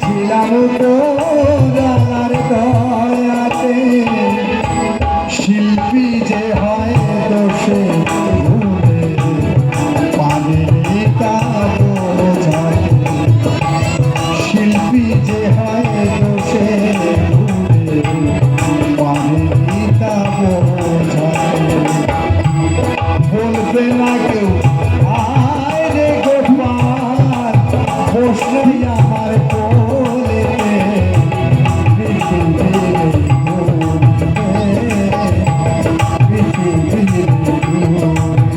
ছিলাম তো জানার দয়াতে শিল্পী যে হয় দোষে ভুলে পানি শিল্পী যে হয় দোষে ভুলে পানি বলবে না কেউ আমার